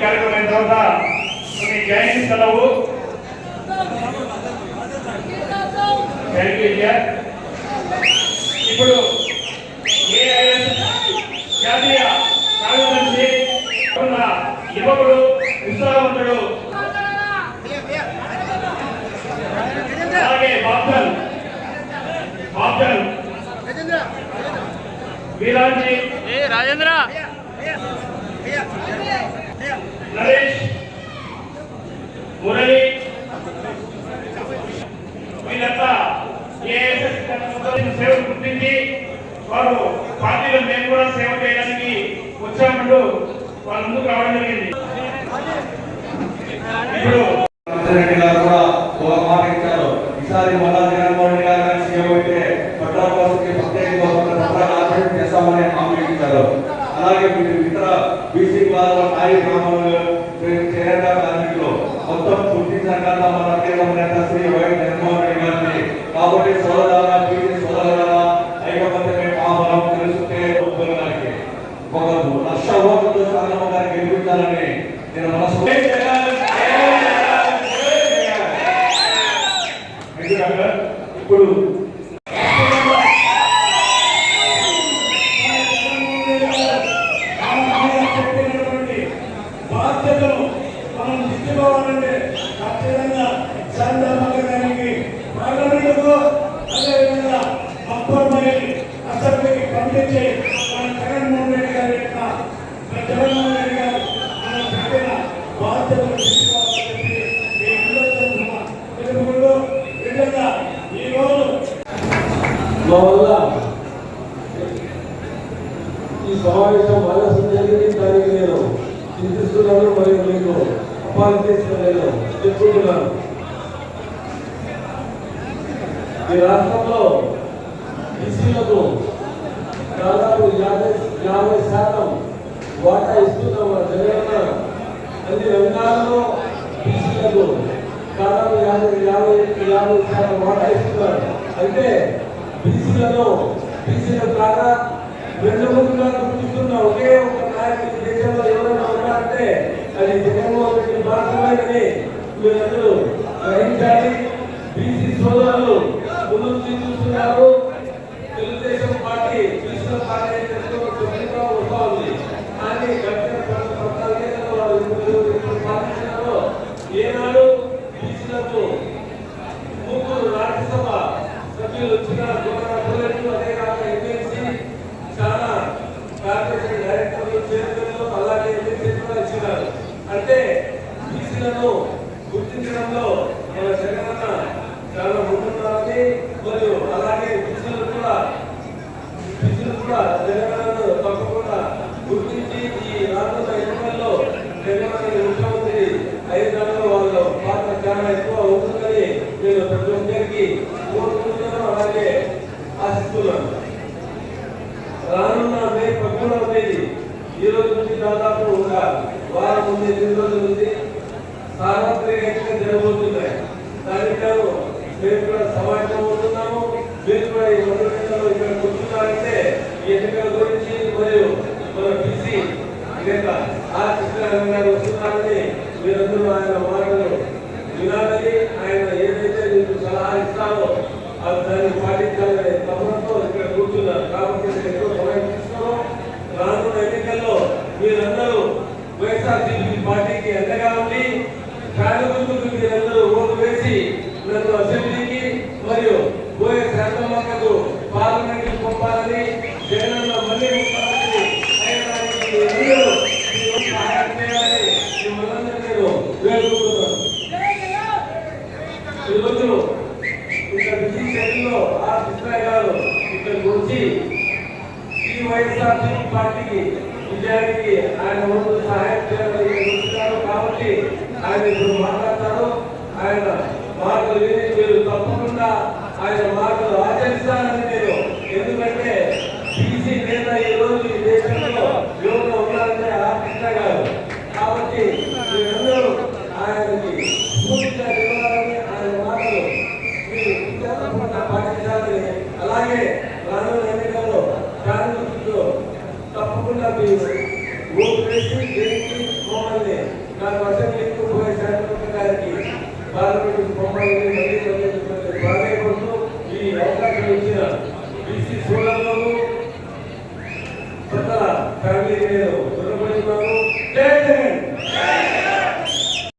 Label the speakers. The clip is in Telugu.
Speaker 1: ಕಾರ್ಯಕ್ರಮ ಇದ್ದಂತ ಗ್ಯಾಂಗ್ಸ್ ಕೆಲವು ఇప్పుడు జాతీయ కార్యదర్శి ఉన్న యువకుడు ఉత్సాహవంతుడు అలాగే బాప్టల్ బాప్టల్ వీరాజీ.
Speaker 2: రాజేంద్ర?
Speaker 1: నరేష్ మురళి వీళ్ళంతా ఏఎస్ఎస్ సేవలు గుర్తించి వారు పార్టీలో మేము కూడా సేవ చేయడానికి వచ్చామంటూ వాళ్ళ ముందుకు రావడం జరిగింది. ఇప్పుడు
Speaker 3: కూడా ఒక మాట ఇచ్చారు. ఈసారి మళ్ళా జగన్మోహన్ ఒక లక్ష ఓట్లతో సాగమ్మ గారిని గెలిపించాలని నేను మనసు ఇప్పుడు
Speaker 4: బాధ్యతను మనం తీసుకోవాలంటే ఖచ్చితంగా శాంతమ్మ గారికి పార్లమెంటుకు అదేవిధంగా అప్పటిపై అసెంబ్లీకి పంపించి మన జగన్మోహన్ రెడ్డి గారి యొక్క మన జగన్మోహన్ రెడ్డి గారు మన పెట్టిన బాధ్యతను తీసుకోవాలని చెప్పి మీ అందరితో ఉన్న తెలుగులో నిజంగా ఈరోజు
Speaker 5: మా వల్ల ఈ సమావేశం ఆలస్యం జరిగింది దానికి నేను చింతిస్తున్నాను మరియు మీకు అపార్థించిన నేను చెప్పుకుంటున్నాను. ఈ రాష్ట్రంలో బీసీలకు దాదాపు యాభై యాభై శాతం వాటా ఇస్తున్నాం మన జగనన్న అన్ని రంగాల్లో బీసీలకు దాదాపు యాభై యాభై యాభై శాతం వాటా ఇస్తున్నారు. అంటే బీసీలను బీసీల ద్వారా రెండు గుర్తిస్తున్న ఒకే ఒక నాయకుడు దేశంలో ఎవరైనా ఉన్నారంటే అది జగన్మోహన్ రెడ్డి మాత్రమేనని మీరందరూ గ్రహించాలి. బీసీ సోదరులు ముందు చూస్తున్నారు తెలుగుదేశం పార్టీ బీసీల పార్టీ అని చెప్పుకొని సుఖంగా వస్తూ ఉంది కానీ గడిచిన పది పద్నాలుగేళ్ళలో వాళ్ళు ఇప్పుడు ఇప్పుడు పాటించినారో ఏనాడు బీసీలకు ముగ్గురు రాజ్యసభ సభ్యులు వచ్చిన గవర్నర్ అదే కాక ఎమ్మెల్సీ చాలా కార్పొరేషన్ డైరెక్టర్లు చైర్మన్లు అలాగే ఎమ్మెల్సీ కూడా ఇచ్చినారు అంటే బీసీలను గుర్తించడంలో మన జగనన్న చాలా ముందున్నారని మరియు అలాగే బీసీలు కూడా బీసీలు కూడా జగనన్నను తప్పకుండా గుర్తించి ఈ రానున్న ఎన్నికల్లో జగనన్న ముఖ్యమంత్రి అయిన వాళ్ళ పాత్ర చాలా ఎక్కువ ఉంటుందని నేను ప్రతి ఒక్కరికి కోరుకుంటున్నాను అలాగే ఆశిస్తున్నాను. రానున్న మే తేదీ ఈ రోజు నుంచి దాదాపు ఒక వారం ఉంది ఎనిమిది సార్వత్రిక జరగబోతున్నాయి. దానికి గాను మేము కూడా సమాజం మీరు కూడా ఈ మండలంలో ఇక్కడ కూర్చున్నారంటే ఈ ఎన్నికల గురించి మరియు మన బీసీ నేత ఆ కృష్ణారాయణ గారు వస్తున్నారని మీరందరూ ఆయన మాటలు వినాలని ఆయన ఏదైతే మీకు సలహా ఇస్తారో అది దాన్ని పాటించాలి తపనతో ఇక్కడ కూర్చున్నారు కాబట్టి నేను ఎక్కువ సమయం తీసుకోను రానున్న ఎన్నికల్లో మీరందరూ వైఎస్ఆర్సీపీ పార్టీకి అండగా ఉండి ఫ్యాన్ గుర్తుకు మీరందరూ ఓటు వేసి నన్ను అసెంబ్లీకి మరియు పోయే శాసనసభకు పార్లమెంట్కి పంపాలని జగనన్న మళ్ళీ ముఖ్యమంత్రి అయ్యడానికి మీరందరూ మీ వంతు సహాయం చేయాలని మిమ్మల్ని నేను వేడుకుంటున్నాను ఈరోజు ఇక్కడ బిజీ ఆ కృష్ణయ్య గారు ఇక్కడికి వచ్చి ఈ వైఎస్ఆర్సీపీ పార్టీకి విజయానికి ఆయన వంతు సహాయం కాబట్టి ఆయన ఇప్పుడు మాట్లాడతారు. ఆయన మాటలు విని మీరు తప్పకుండా ఆయన మాటలు ఆచరిస్తారని నేను ఎందుకంటే బీసీ నేత ఈ రోజు ఈ దేశంలో యువత ఉన్నారంటే ఆ కృష్ణ గారు కాబట్టి మీరందరూ ఆయనకి పూర్తిగా ఇవ్వాలని ఆయన మాటలు మీరు తప్పకుండా పాటించాలని అలాగే రానున్న ఎన్నికల్లో కార్మికులతో తప్పకుండా మీరు ఓటు వేసి దేనికి మమ్మల్ని నాకు అసెంబ్లీకి పోయే శాసనసభ గారికి పార్లమెంట్ బొమ్మాయిని మళ్ళీ మళ్ళీ మిమ్మల్ని ప్రాధాన్యపడుతూ